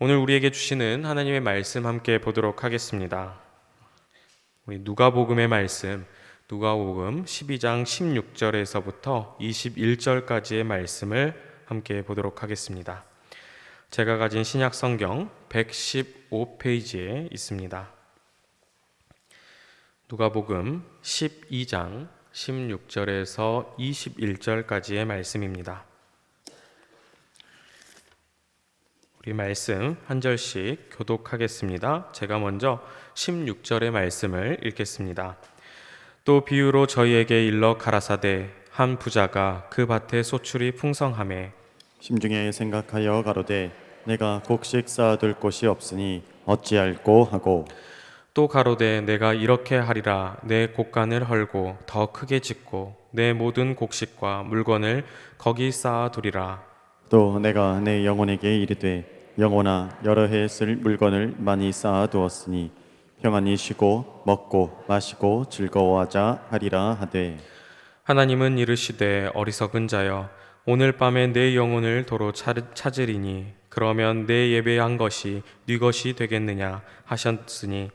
오늘 우리에게 주시는 하나님의 말씀 함께 보도록 하겠습니다. 우리 누가복음의 말씀 누가복음 12장 16절에서부터 21절까지의 말씀을 함께 보도록 하겠습니다. 제가 가진 신약 성경 115페이지에 있습니다. 누가복음 12장 16절에서 21절까지의 말씀입니다. 우리 말씀 한 절씩 교독하겠습니다. 제가 먼저 16절의 말씀을 읽겠습니다. 또 비유로 저희에게 일러 가라사대 한 부자가 그 밭에 소출이 풍성함에 심중에 생각하여 가로되 내가 곡식 쌓아둘 곳이 없으니 어찌할꼬 하고 또 가로되 내가 이렇게 하리라 내 곡간을 헐고 더 크게 짓고 내 모든 곡식과 물건을 거기 쌓아두리라 또 내가 내 영혼에게 이르되 영혼아 여러 해쓸 물건을 많이 쌓아 두었으니 평안히 쉬고 먹고 마시고 즐거워하자 하리라 하되. 하나님은 이르시되 어리석은 자여 오늘 밤에 내 영혼을 도로 차- 찾으리니 그러면 내 예배한 것이 네 것이 되겠느냐 하셨으니.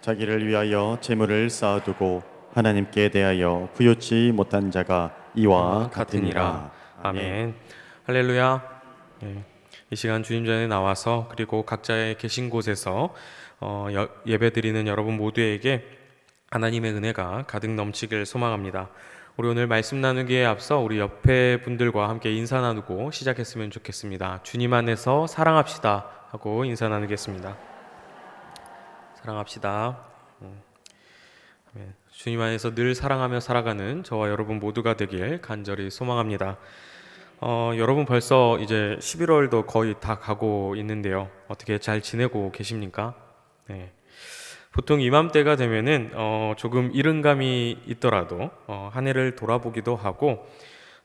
자기를 위하여 재물을 쌓아두고 하나님께 대하여 부요치 못한 자가 이와 같으니라. 아멘. 할렐루야. 예, 이 시간 주님 전에 나와서 그리고 각자의 계신 곳에서 어, 여- 예배 드리는 여러분 모두에게 하나님의 은혜가 가득 넘치길 소망합니다. 우리 오늘 말씀 나누기에 앞서 우리 옆에 분들과 함께 인사 나누고 시작했으면 좋겠습니다. 주님 안에서 사랑합시다 하고 인사 나누겠습니다. 사랑합시다. 음. 주님 안에서 늘 사랑하며 살아가는 저와 여러분 모두가 되길 간절히 소망합니다. 어, 여러분 벌써 이제 11월도 거의 다 가고 있는데요. 어떻게 잘 지내고 계십니까? 네. 보통 이맘때가 되면은 어, 조금 이른감이 있더라도 어, 한 해를 돌아보기도 하고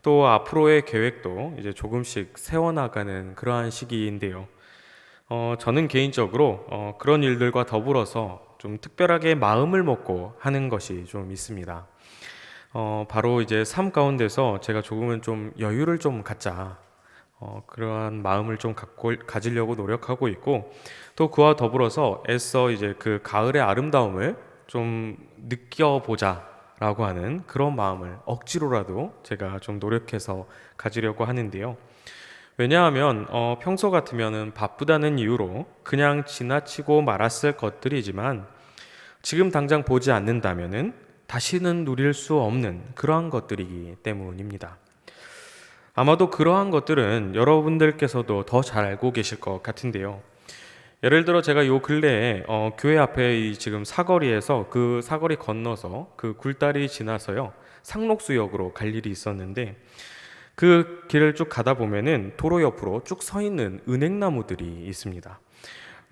또 앞으로의 계획도 이제 조금씩 세워나가는 그러한 시기인데요. 어, 저는 개인적으로 어, 그런 일들과 더불어서 좀 특별하게 마음을 먹고 하는 것이 좀 있습니다. 어, 바로 이제 삶 가운데서 제가 조금은 좀 여유를 좀 갖자. 어, 그러한 마음을 좀 갖고 가지려고 노력하고 있고 또 그와 더불어서 애써 이제 그 가을의 아름다움을 좀 느껴보자 라고 하는 그런 마음을 억지로라도 제가 좀 노력해서 가지려고 하는데요. 왜냐하면 어, 평소 같으면은 바쁘다는 이유로 그냥 지나치고 말았을 것들이지만 지금 당장 보지 않는다면은 다시는 누릴 수 없는 그러한 것들이기 때문입니다. 아마도 그러한 것들은 여러분들께서도 더 잘 알고 계실 것 같은데요. 예를 들어 제가 요 근래에 어, 교회 앞에 이 지금 사거리에서 그 사거리 건너서 그 굴다리 지나서요 상록수역으로 갈 일이 있었는데 그 길을 쭉 가다 보면은 도로 옆으로 쭉 서 있는 은행나무들이 있습니다.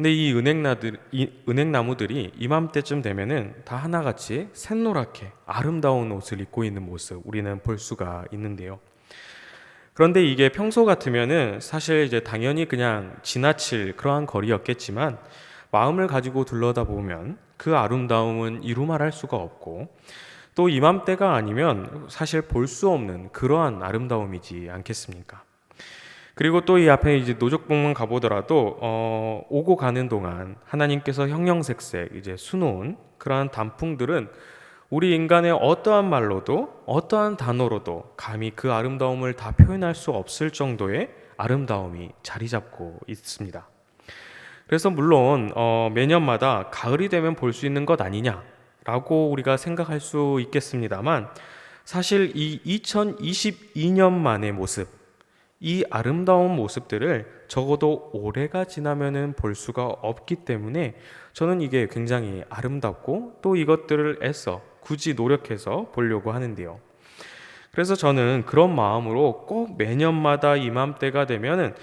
근데 이 은행나들 이 은행나무들이 이맘때쯤 되면은 다 하나같이 샛노랗게 아름다운 옷을 입고 있는 모습 우리는 볼 수가 있는데요. 그런데 이게 평소 같으면은 사실 이제 당연히 그냥 지나칠 그러한 거리였겠지만 마음을 가지고 둘러다 보면 그 아름다움은 이루 말할 수가 없고 또 이맘때가 아니면 사실 볼 수 없는 그러한 아름다움이지 않겠습니까? 그리고 또 이 앞에 이제 노적봉만 가보더라도 어, 오고 가는 동안 하나님께서 형형색색 이제 수놓은 그러한 단풍들은 우리 인간의 어떠한 말로도 어떠한 단어로도 감히 그 아름다움을 다 표현할 수 없을 정도의 아름다움이 자리 잡고 있습니다. 그래서 물론 어, 매년마다 가을이 되면 볼 수 있는 것 아니냐라고 우리가 생각할 수 있겠습니다만 사실 이 2022년 만의 모습, 이 아름다운 모습들을 적어도 올해가 지나면은 볼 수가 없기 때문에 저는 이게 굉장히 아름답고 또 이것들을 애써 굳이 노력해서 보려고 하는데요. 그래서 저는 그런 마음으로 꼭 매년마다 이맘때가 되면은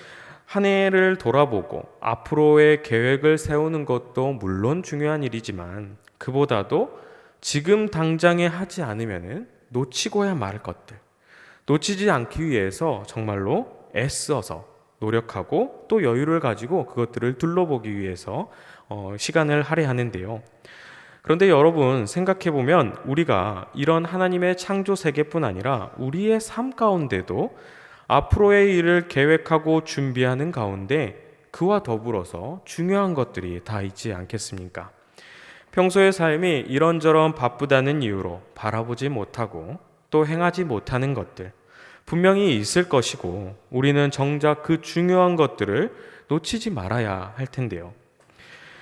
한 해를 돌아보고 앞으로의 계획을 세우는 것도 물론 중요한 일이지만 그보다도 지금 당장에 하지 않으면은 놓치고야 말 것들 놓치지 않기 위해서 정말로 애써서 노력하고 또 여유를 가지고 그것들을 둘러보기 위해서 어, 시간을 할애하는데요. 그런데 여러분 생각해 보면 우리가 이런 하나님의 창조 세계뿐 아니라 우리의 삶 가운데도 앞으로의 일을 계획하고 준비하는 가운데 그와 더불어서 중요한 것들이 다 있지 않겠습니까? 평소의 삶이 이런저런 바쁘다는 이유로 바라보지 못하고 또 행하지 못하는 것들 분명히 있을 것이고 우리는 정작 그 중요한 것들을 놓치지 말아야 할 텐데요.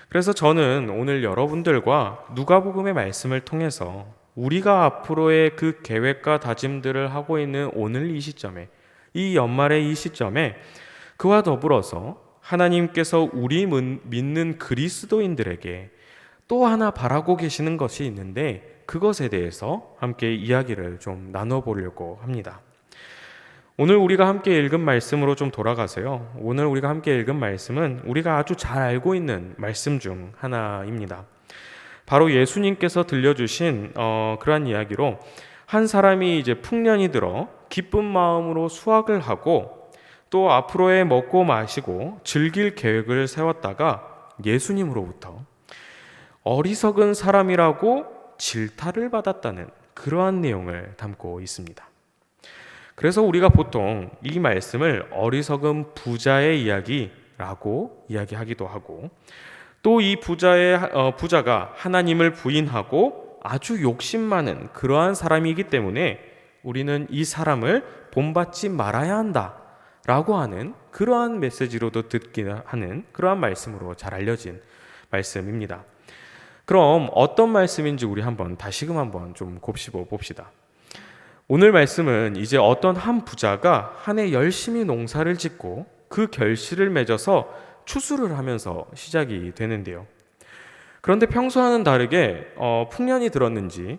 그래서 저는 오늘 여러분들과 누가복음의 말씀을 통해서 우리가 앞으로의 그 계획과 다짐들을 하고 있는 오늘 이 시점에 이 연말의 이 시점에 그와 더불어서 하나님께서 우리 문- 믿는 그리스도인들에게 또 하나 바라고 계시는 것이 있는데 그것에 대해서 함께 이야기를 좀 나눠보려고 합니다. 오늘 우리가 함께 읽은 말씀으로 좀 돌아가세요. 오늘 우리가 함께 읽은 말씀은 우리가 아주 잘 알고 있는 말씀 중 하나입니다. 바로 예수님께서 들려주신 어, 그러한 이야기로 한 사람이 이제 풍년이 들어 기쁜 마음으로 수확을 하고 또 앞으로의 먹고 마시고 즐길 계획을 세웠다가 예수님으로부터 어리석은 사람이라고 질타를 받았다는 그러한 내용을 담고 있습니다. 그래서 우리가 보통 이 말씀을 어리석은 부자의 이야기라고 이야기하기도 하고 또 이 부자의 어, 부자가 하나님을 부인하고 아주 욕심 많은 그러한 사람이기 때문에 우리는 이 사람을 본받지 말아야 한다라고 하는 그러한 메시지로도 듣기 하는 그러한 말씀으로 잘 알려진 말씀입니다. 그럼 어떤 말씀인지 우리 한번 다시금 한번 좀 곱씹어 봅시다. 오늘 말씀은 이제 어떤 한 부자가 한 해 열심히 농사를 짓고 그 결실을 맺어서 추수를 하면서 시작이 되는데요. 그런데 평소와는 다르게 어, 풍년이 들었는지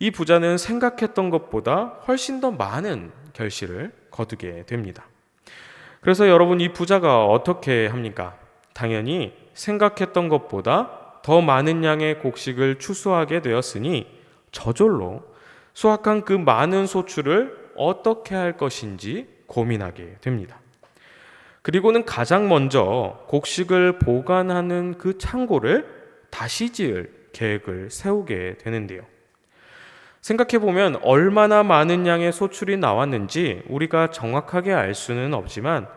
이 부자는 생각했던 것보다 훨씬 더 많은 결실을 거두게 됩니다. 그래서 여러분 이 부자가 어떻게 합니까? 당연히 생각했던 것보다 더 많은 양의 곡식을 추수하게 되었으니 저절로 수확한 그 많은 소출을 어떻게 할 것인지 고민하게 됩니다. 그리고는 가장 먼저 곡식을 보관하는 그 창고를 다시 지을 계획을 세우게 되는데요. 생각해 보면 얼마나 많은 양의 소출이 나왔는지 우리가 정확하게 알 수는 없지만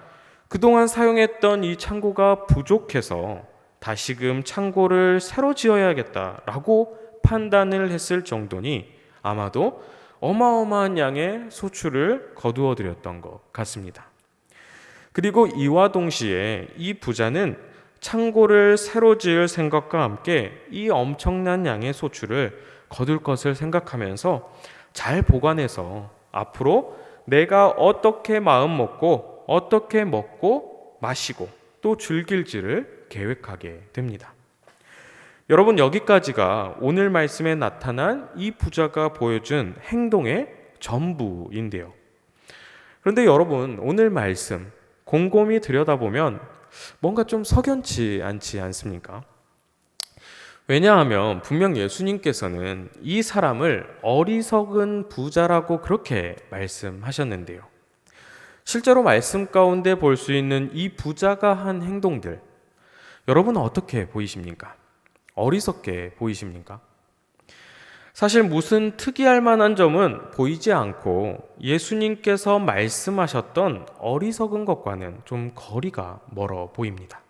그동안 사용했던 이 창고가 부족해서 다시금 창고를 새로 지어야겠다라고 판단을 했을 정도니 아마도 어마어마한 양의 소출을 거두어 드렸던 것 같습니다. 그리고 이와 동시에 이 부자는 창고를 새로 지을 생각과 함께 이 엄청난 양의 소출을 거둘 것을 생각하면서 잘 보관해서 앞으로 내가 어떻게 마음 먹고 어떻게 먹고 마시고 또 즐길지를 계획하게 됩니다. 여러분 여기까지가 오늘 말씀에 나타난 이 부자가 보여준 행동의 전부인데요. 그런데 여러분 오늘 말씀 곰곰이 들여다보면 뭔가 좀 석연치 않지 않습니까? 왜냐하면 분명 예수님께서는 이 사람을 어리석은 부자라고 그렇게 말씀하셨는데요. 실제로 말씀 가운데 볼 수 있는 이 부자가 한 행동들, 여러분은 어떻게 보이십니까? 어리석게 보이십니까? 사실 무슨 특이할 만한 점은 보이지 않고 예수님께서 말씀하셨던 어리석은 것과는 좀 거리가 멀어 보입니다.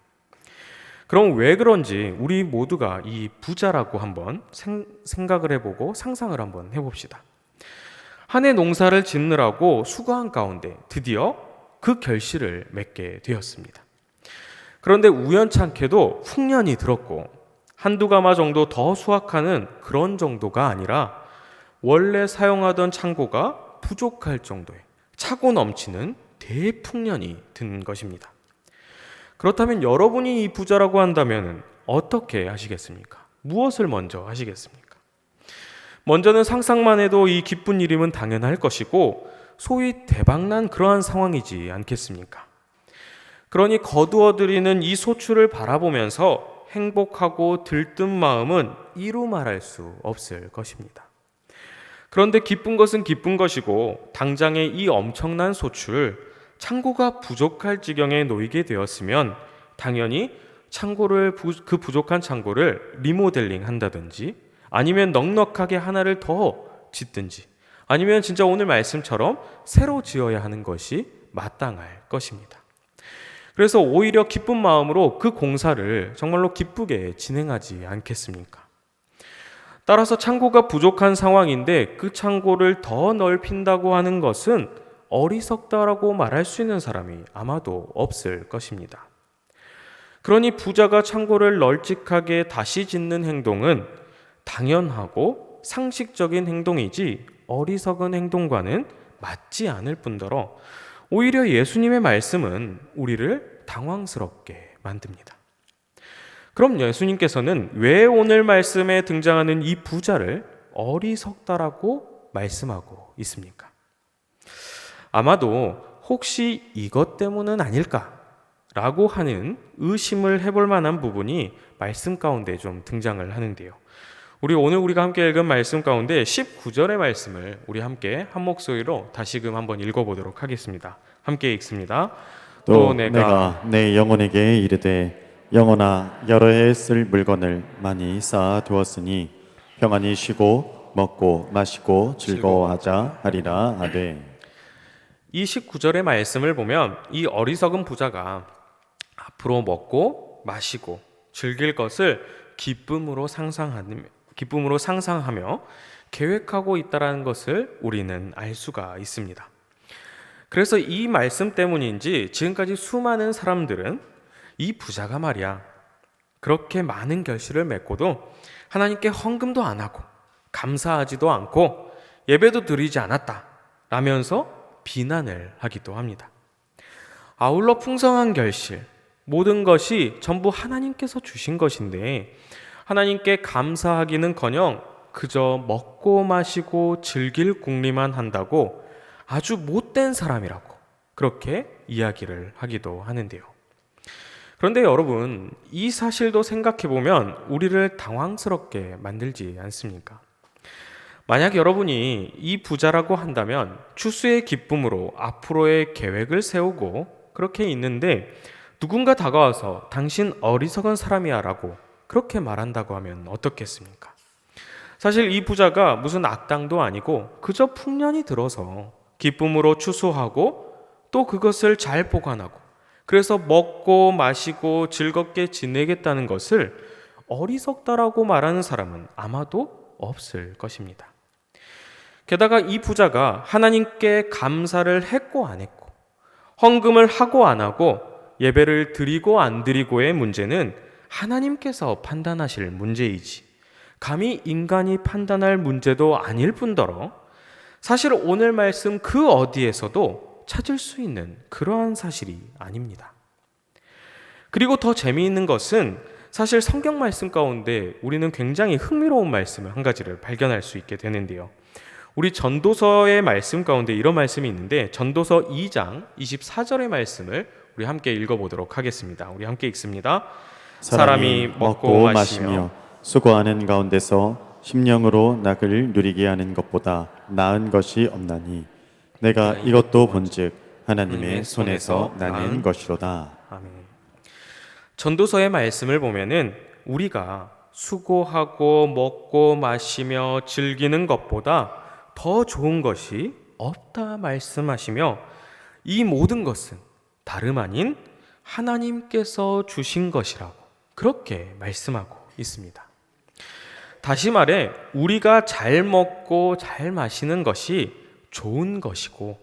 그럼 왜 그런지 우리 모두가 이 부자라고 한번 생, 생각을 해보고 상상을 한번 해봅시다. 한 해 농사를 짓느라고 수고한 가운데 드디어 그 결실을 맺게 되었습니다. 그런데 우연찮게도 풍년이 들었고 한두 가마 정도 더 수확하는 그런 정도가 아니라 원래 사용하던 창고가 부족할 정도의 차고 넘치는 대풍년이 든 것입니다. 그렇다면 여러분이 이 부자라고 한다면 어떻게 하시겠습니까? 무엇을 먼저 하시겠습니까? 먼저는 상상만 해도 이 기쁜 일임은 당연할 것이고 소위 대박난 그러한 상황이지 않겠습니까? 그러니 거두어들이는 이 소출을 바라보면서 행복하고 들뜬 마음은 이루 말할 수 없을 것입니다. 그런데 기쁜 것은 기쁜 것이고 당장의 이 엄청난 소출 창고가 부족할 지경에 놓이게 되었으면 당연히 창고를 부, 그 부족한 창고를 리모델링 한다든지 아니면 넉넉하게 하나를 더 짓든지 아니면 진짜 오늘 말씀처럼 새로 지어야 하는 것이 마땅할 것입니다. 그래서 오히려 기쁜 마음으로 그 공사를 정말로 기쁘게 진행하지 않겠습니까? 따라서 창고가 부족한 상황인데 그 창고를 더 넓힌다고 하는 것은 어리석다라고 말할 수 있는 사람이 아마도 없을 것입니다. 그러니 부자가 창고를 널찍하게 다시 짓는 행동은 당연하고 상식적인 행동이지 어리석은 행동과는 맞지 않을 뿐더러 오히려 예수님의 말씀은 우리를 당황스럽게 만듭니다. 그럼 예수님께서는 왜 오늘 말씀에 등장하는 이 부자를 어리석다라고 말씀하고 있습니까? 아마도 혹시 이것 때문은 아닐까라고 하는 의심을 해볼 만한 부분이 말씀 가운데 좀 등장을 하는데요. 우리 오늘 우리가 함께 읽은 말씀 가운데 19절의 말씀을 우리 함께 한 목소리로 다시금 한번 읽어보도록 하겠습니다. 함께 읽습니다. 또 내가 내 영혼에게 이르되 영혼아 여러 해쓸 물건을 많이 쌓아 두었으니 평안히 쉬고 먹고 마시고 즐거워하자 하리라 하되 이 19절의 말씀을 보면 이 어리석은 부자가 앞으로 먹고 마시고 즐길 것을 기쁨으로 상상하며 기쁨으로 상상하며 계획하고 있다라는 것을 우리는 알 수가 있습니다. 그래서 이 말씀 때문인지 지금까지 수많은 사람들은 이 부자가 말이야 그렇게 많은 결실을 맺고도 하나님께 헌금도 안 하고 감사하지도 않고 예배도 드리지 않았다 라면서 비난을 하기도 합니다. 아울러 풍성한 결실 모든 것이 전부 하나님께서 주신 것인데 하나님께 감사하기는커녕 그저 먹고 마시고 즐길 궁리만 한다고 아주 못된 사람이라고 그렇게 이야기를 하기도 하는데요. 그런데 여러분, 이 사실도 생각해 보면 우리를 당황스럽게 만들지 않습니까? 만약 여러분이 이 부자라고 한다면 추수의 기쁨으로 앞으로의 계획을 세우고 그렇게 있는데 누군가 다가와서 당신 어리석은 사람이야 라고 그렇게 말한다고 하면 어떻겠습니까? 사실 이 부자가 무슨 악당도 아니고 그저 풍년이 들어서 기쁨으로 추수하고 또 그것을 잘 보관하고 그래서 먹고 마시고 즐겁게 지내겠다는 것을 어리석다라고 말하는 사람은 아마도 없을 것입니다. 게다가 이 부자가 하나님께 감사를 했고 안 했고 헌금을 하고 안 하고 예배를 드리고 안 드리고의 문제는 하나님께서 판단하실 문제이지 감히 인간이 판단할 문제도 아닐 뿐더러 사실 오늘 말씀 그 어디에서도 찾을 수 있는 그러한 사실이 아닙니다. 그리고 더 재미있는 것은 사실 성경 말씀 가운데 우리는 굉장히 흥미로운 말씀을 한 가지를 발견할 수 있게 되는데요. 우리 전도서의 말씀 가운데 이런 말씀이 있는데 전도서 2장 24절의 말씀을 우리 함께 읽어보도록 하겠습니다. 우리 함께 읽습니다. 사람이 먹고 마시며 수고하는 가운데서 심령으로 낙을 누리게 하는 것보다 나은 것이 없나니 내가 이것도 본즉 하나님의 손에서 나는 것이로다. 아멘. 전도서의 말씀을 보면은 우리가 수고하고 먹고 마시며 즐기는 것보다 더 좋은 것이 없다 말씀하시며 이 모든 것은 다름 아닌 하나님께서 주신 것이라고 그렇게 말씀하고 있습니다. 다시 말해 우리가 잘 먹고 잘 마시는 것이 좋은 것이고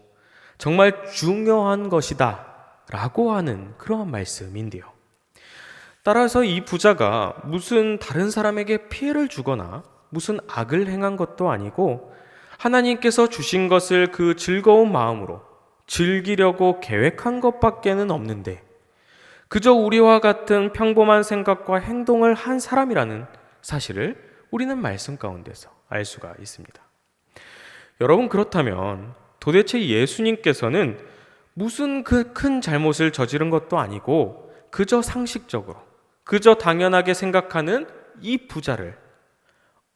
정말 중요한 것이다 라고 하는 그러한 말씀인데요. 따라서 이 부자가 무슨 다른 사람에게 피해를 주거나 무슨 악을 행한 것도 아니고 하나님께서 주신 것을 그 즐거운 마음으로 즐기려고 계획한 것밖에는 없는데 그저 우리와 같은 평범한 생각과 행동을 한 사람이라는 사실을 우리는 말씀 가운데서 알 수가 있습니다. 여러분 그렇다면 도대체 예수님께서는 무슨 그 큰 잘못을 저지른 것도 아니고 그저 상식적으로 그저 당연하게 생각하는 이 부자를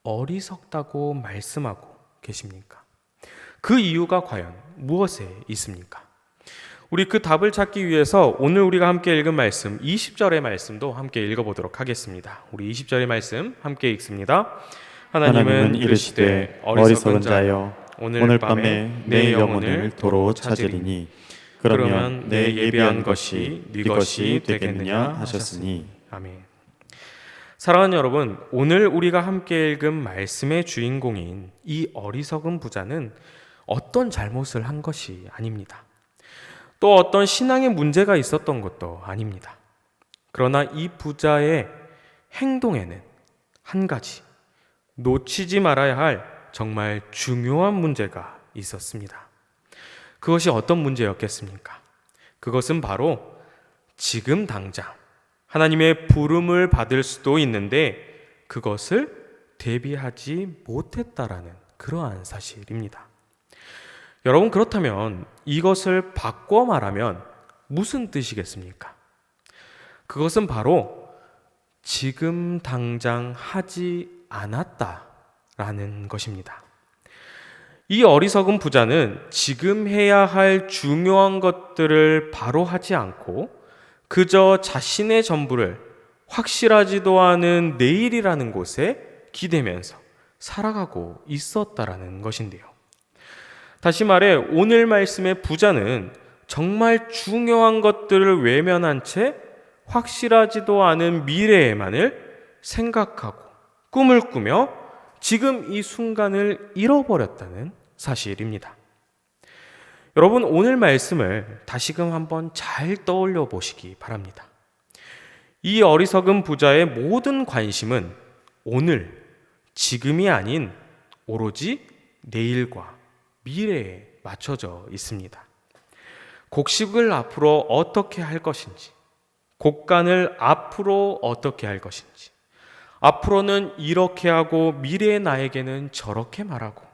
어리석다고 말씀하고 계십니까? 그 이유가 과연 무엇에 있습니까? 우리 그 답을 찾기 위해서 오늘 우리가 함께 읽은 말씀 20절의 말씀도 함께 읽어보도록 하겠습니다. 우리 20절의 말씀 함께 읽습니다. 하나님은 이르시되 어리석은 자여 오늘, 밤에 내 영혼을 도로 찾으리니 그러면 내 예비한 것이 네 것이 되겠느냐 하셨으니 아멘. 사랑하는 여러분, 오늘 우리가 함께 읽은 말씀의 주인공인 이 어리석은 부자는 어떤 잘못을 한 것이 아닙니다. 또 어떤 신앙의 문제가 있었던 것도 아닙니다. 그러나 이 부자의 행동에는 한 가지 놓치지 말아야 할 정말 중요한 문제가 있었습니다. 그것이 어떤 문제였겠습니까? 그것은 바로 지금 당장 하나님의 부름을 받을 수도 있는데 그것을 대비하지 못했다라는 그러한 사실입니다. 여러분 그렇다면 이것을 바꿔 말하면 무슨 뜻이겠습니까? 그것은 바로 지금 당장 하지 않았다라는 것입니다. 이 어리석은 부자는 지금 해야 할 중요한 것들을 바로 하지 않고 그저 자신의 전부를 확실하지도 않은 내일이라는 곳에 기대면서 살아가고 있었다라는 것인데요. 다시 말해 오늘 말씀의 부자는 정말 중요한 것들을 외면한 채 확실하지도 않은 미래에만을 생각하고 꿈을 꾸며 지금 이 순간을 잃어버렸다는 사실입니다. 여러분 오늘 말씀을 다시금 한번 잘 떠올려 보시기 바랍니다. 이 어리석은 부자의 모든 관심은 오늘, 지금이 아닌 오로지 내일과 미래에 맞춰져 있습니다. 곡식을 앞으로 어떻게 할 것인지, 곡간을 앞으로 어떻게 할 것인지, 앞으로는 이렇게 하고 미래의 나에게는 저렇게 말하고,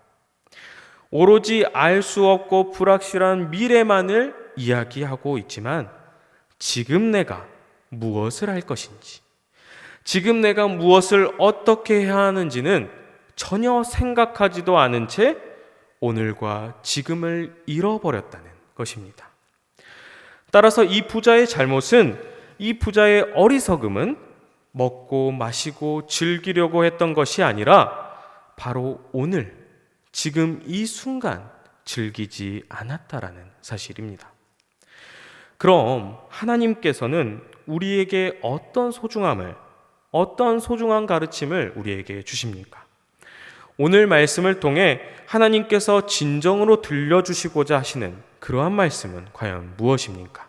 오로지 알 수 없고 불확실한 미래만을 이야기하고 있지만 지금 내가 무엇을 할 것인지, 지금 내가 무엇을 어떻게 해야 하는지는 전혀 생각하지도 않은 채 오늘과 지금을 잃어버렸다는 것입니다. 따라서 이 부자의 잘못은 이 부자의 어리석음은 먹고 마시고 즐기려고 했던 것이 아니라 바로 오늘 지금 이 순간 즐기지 않았다라는 사실입니다. 그럼 하나님께서는 우리에게 어떤 소중함을, 어떤 소중한 가르침을 우리에게 주십니까? 오늘 말씀을 통해 하나님께서 진정으로 들려주시고자 하시는 그러한 말씀은 과연 무엇입니까?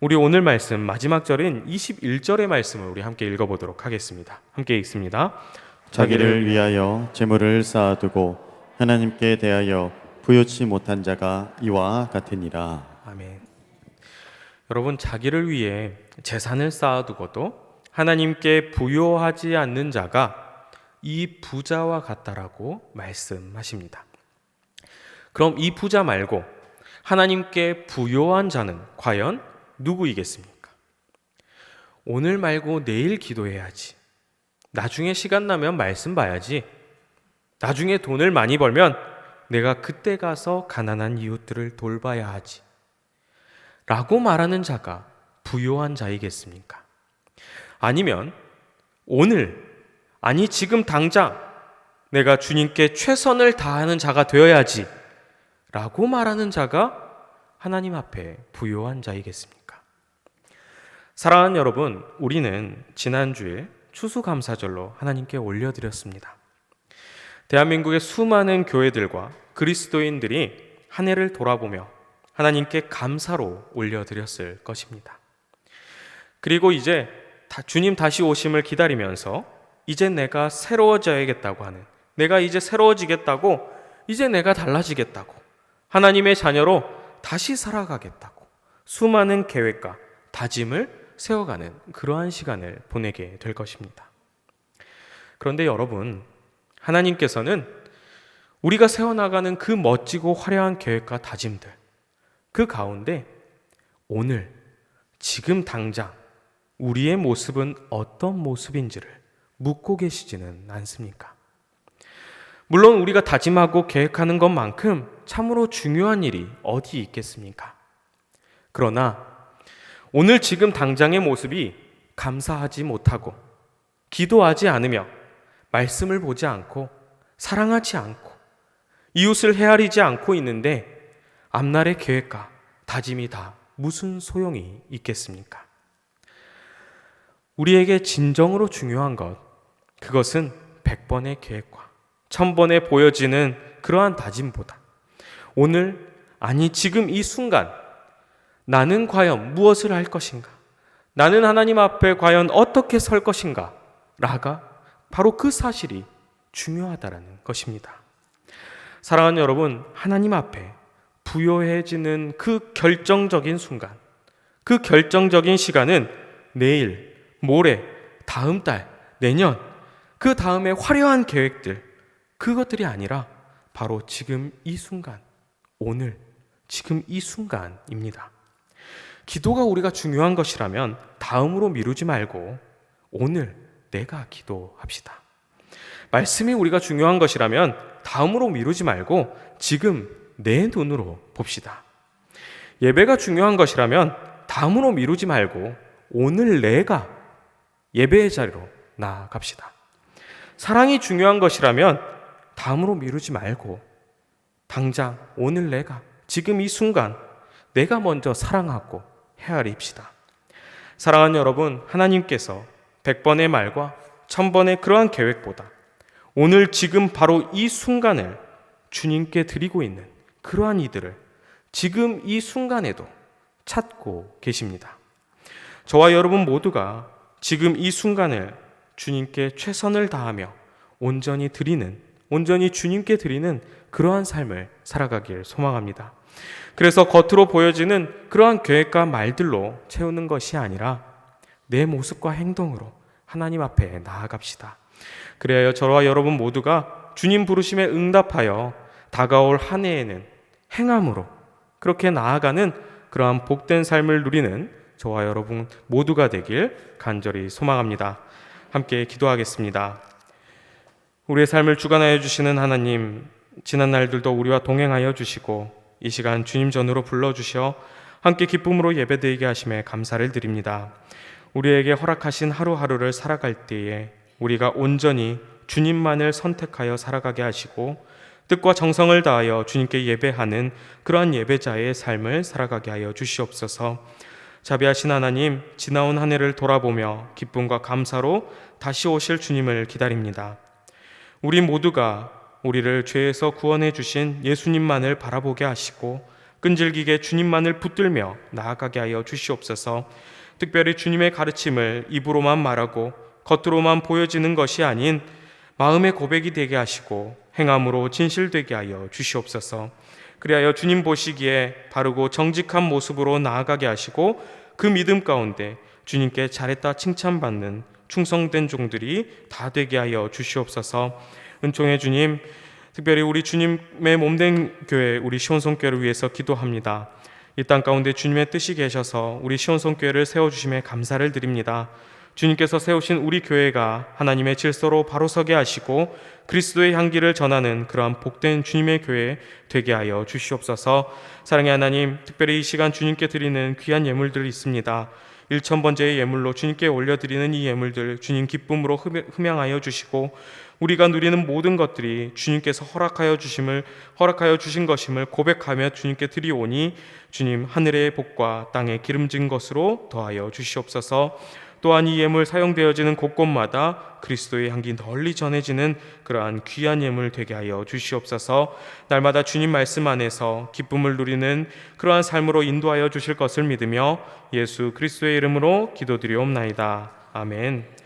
우리 오늘 말씀 마지막 절인 21절의 말씀을 우리 함께 읽어보도록 하겠습니다. 함께 읽습니다. 자기를 위하여 재물을 쌓아두고 하나님께 대하여 부요치 못한 자가 이와 같으니라 아멘. 여러분 자기를 위해 재산을 쌓아두고도 하나님께 부요하지 않는 자가 이 부자와 같다라고 말씀하십니다. 그럼 이 부자 말고 하나님께 부요한 자는 과연 누구이겠습니까? 오늘 말고 내일 기도해야지. 나중에 시간 나면 말씀 봐야지. 나중에 돈을 많이 벌면 내가 그때 가서 가난한 이웃들을 돌봐야 하지. 라고 말하는 자가 부요한 자이겠습니까? 아니면 오늘, 아니 지금 당장 내가 주님께 최선을 다하는 자가 되어야지. 라고 말하는 자가 하나님 앞에 부요한 자이겠습니까? 사랑하는 여러분, 우리는 지난주에 추수감사절로 하나님께 올려드렸습니다. 대한민국의 수많은 교회들과 그리스도인들이 한 해를 돌아보며 하나님께 감사로 올려드렸을 것입니다. 그리고 이제 다- 주님 다시 오심을 기다리면서 이제 내가 새로워져야겠다고 하는, 내가 이제 새로워지겠다고, 이제 내가 달라지겠다고, 하나님의 자녀로 다시 살아가겠다고, 수많은 계획과 다짐을 세워가는 그러한 시간을 보내게 될 것입니다. 그런데 여러분, 하나님께서는 우리가 세워나가는 그 멋지고 화려한 계획과 다짐들, 그 가운데 오늘, 지금 당장 우리의 모습은 어떤 모습인지를 묻고 계시지는 않습니까? 물론 우리가 다짐하고 계획하는 것만큼 참으로 중요한 일이 어디 있겠습니까? 그러나 오늘 지금 당장의 모습이 감사하지 못하고 기도하지 않으며 말씀을 보지 않고 사랑하지 않고 이웃을 헤아리지 않고 있는데 앞날의 계획과 다짐이 다 무슨 소용이 있겠습니까? 우리에게 진정으로 중요한 것, 그것은 백번의 계획과 천번에 보여지는 그러한 다짐보다 오늘, 아니 지금 이 순간 나는 과연 무엇을 할 것인가? 나는 하나님 앞에 과연 어떻게 설 것인가? 라가 바로 그 사실이 중요하다라는 것입니다. 사랑하는 여러분, 하나님 앞에 부요해지는 그 결정적인 순간, 그 결정적인 시간은 내일, 모레, 다음 달, 내년, 그 다음에 화려한 계획들, 그것들이 아니라 바로 지금 이 순간, 오늘, 지금 이 순간입니다. 기도가 우리가 중요한 것이라면 다음으로 미루지 말고 오늘 내가 기도합시다. 말씀이 우리가 중요한 것이라면 다음으로 미루지 말고 지금 내 눈으로 봅시다. 예배가 중요한 것이라면 다음으로 미루지 말고 오늘 내가 예배의 자리로 나아갑시다. 사랑이 중요한 것이라면 다음으로 미루지 말고 당장 오늘 내가 지금 이 순간 내가 먼저 사랑하고 헤아립시다. 사랑하는 여러분, 하나님께서 백번의 말과 천번의 그러한 계획보다 오늘 지금 바로 이 순간을 주님께 드리고 있는 그러한 이들을 지금 이 순간에도 찾고 계십니다. 저와 여러분 모두가 지금 이 순간을 주님께 최선을 다하며 온전히 드리는, 온전히 주님께 드리는 그러한 삶을 살아가길 소망합니다. 그래서 겉으로 보여지는 그러한 계획과 말들로 채우는 것이 아니라 내 모습과 행동으로 하나님 앞에 나아갑시다. 그래야 저와 여러분 모두가 주님 부르심에 응답하여 다가올 한 해에는 행함으로 그렇게 나아가는 그러한 복된 삶을 누리는 저와 여러분 모두가 되길 간절히 소망합니다. 함께 기도하겠습니다. 우리의 삶을 주관하여 주시는 하나님, 지난 날들도 우리와 동행하여 주시고 이 시간 주님 전으로 불러 주셔 함께 기쁨으로 예배드리게 하심에 감사를 드립니다. 우리에게 허락하신 하루하루를 살아갈 때에 우리가 온전히 주님만을 선택하여 살아가게 하시고 뜻과 정성을 다하여 주님께 예배하는 그러한 예배자의 삶을 살아가게 하여 주시옵소서. 자비하신 하나님, 지나온 한 해를 돌아보며 기쁨과 감사로 다시 오실 주님을 기다립니다. 우리 모두가 우리를 죄에서 구원해 주신 예수님만을 바라보게 하시고 끈질기게 주님만을 붙들며 나아가게 하여 주시옵소서. 특별히 주님의 가르침을 입으로만 말하고 겉으로만 보여지는 것이 아닌 마음의 고백이 되게 하시고 행함으로 진실되게 하여 주시옵소서. 그리하여 주님 보시기에 바르고 정직한 모습으로 나아가게 하시고 그 믿음 가운데 주님께 잘했다 칭찬받는 충성된 종들이 다 되게 하여 주시옵소서. 은총의 주님, 특별히 우리 주님의 몸된 교회 우리 시온성교회를 위해서 기도합니다. 이 땅 가운데 주님의 뜻이 계셔서 우리 시온성교회를 세워주심에 감사를 드립니다. 주님께서 세우신 우리 교회가 하나님의 질서로 바로 서게 하시고 그리스도의 향기를 전하는 그러한 복된 주님의 교회 되게 하여 주시옵소서. 사랑의 하나님, 특별히 이 시간 주님께 드리는 귀한 예물들이 있습니다. 1천 번째의 예물로 주님께 올려드리는 이 예물들 주님 기쁨으로 흠- 흠양하여 주시고 우리가 누리는 모든 것들이 주님께서 허락하여 주심을 허락하여 주신 것임을 고백하며 주님께 드리오니 주님 하늘의 복과 땅의 기름진 것으로 더하여 주시옵소서. 또한 이 예물 사용되어지는 곳곳마다 그리스도의 향기 널리 전해지는 그러한 귀한 예물 되게 하여 주시옵소서. 날마다 주님 말씀 안에서 기쁨을 누리는 그러한 삶으로 인도하여 주실 것을 믿으며 예수 그리스도의 이름으로 기도드리옵나이다. 아멘.